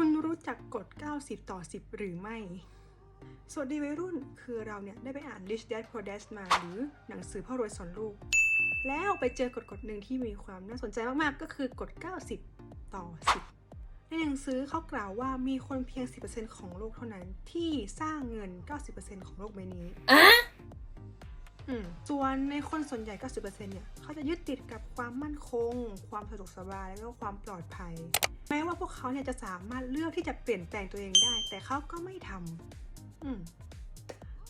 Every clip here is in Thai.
คุณรู้จักกฎ 90 ต่อ 10 หรือไม่ สวัสดีวัยรุ่น คือเราเนี่ยได้ไปอ่าน Rich Dad Poor Dad มาหรือหนังสือพ่อรวยสอนลูก แล้วไปเจอกฎกฎหนึ่งที่มีความน่าสนใจมาก ๆ ก็คือกฎ 90 ต่อ 10 ในหนังสือเขากล่าวว่ามีคนเพียง 10%ของโลกเท่านั้นที่สร้างเงิน 90%ของโลกใบนี้อืม ส่วนในคนส่วนใหญ่ 90%เนี่ยเขาจะยึดติดกับความมั่นคง ความสะดวกสบายแล้วก็ความปลอดภัย แม้ว่าพวกเขาเนี่ยจะสามารถเลือกที่จะเปลี่ยนแปลงตัวเองได้ แต่เขาก็ไม่ทำอืม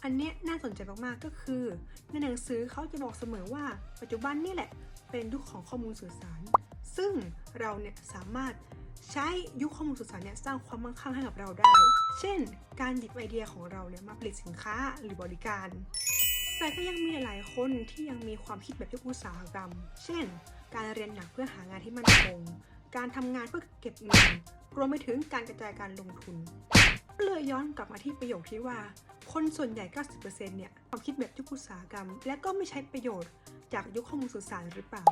อันเนี้ยน่าสนใจมากๆก็คือ ในหนังสือเขาจะบอกเสมอว่า ปัจจุบันนี่แหละ เป็นยุคของข้อมูลสื่อสาร ซึ่งเราเนี่ยสามารถใช้ยุคข้อมูลสื่อสารเนี่ยสร้างความมั่งคั่งให้กับเราได้ เช่น การหยิบไอเดียของเราเนี่ยมาผลิตสินค้าหรือบริการ แต่ก็ยังมีหลายคนที่ยังมีความคิดแบบยุคอุตสาหกรรม เช่น การเรียนหนักเพื่อหางานที่มั่นคง การทำงานเพื่อเก็บเงิน รวมไปถึงการกระจายการลงทุน ก็เลยย้อนกลับมาที่ประโยคที่ว่า คนส่วนใหญ่ 90%เนี่ย ความคิดแบบยุคอุตสาหกรรม และก็ไม่ใช้ประโยชน์จากยุคข้อมูลสื่อสารหรือเปล่า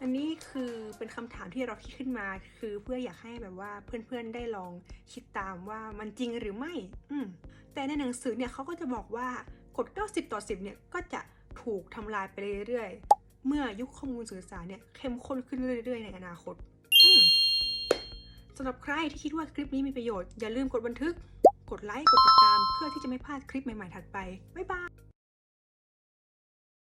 อันนี้คือเป็นคำถามที่เราคิดขึ้นมา คือเพื่ออยากให้แบบว่าเพื่อนๆได้ลองคิดตามว่ามันจริงหรือไม่ อืแต่ในหนังสือเนี่ยเขาก็จะบอกว่า กฎ 90 ต่อ 10 เนี่ยก็จะถูกทำลายไปเรื่อยๆ เมื่อยุคข้อมูลสื่อสารเนี่ยเข้มข้นขึ้นเรื่อยๆ ในอนาคตสำหรับใครที่คิดว่าคลิปนี้มีประโยชน์ อย่าลืมกดบันทึก กดไลค์ กดติดตาม เพื่อที่จะไม่พลาดคลิปใหม่ๆถัดไป บ๊ายบาย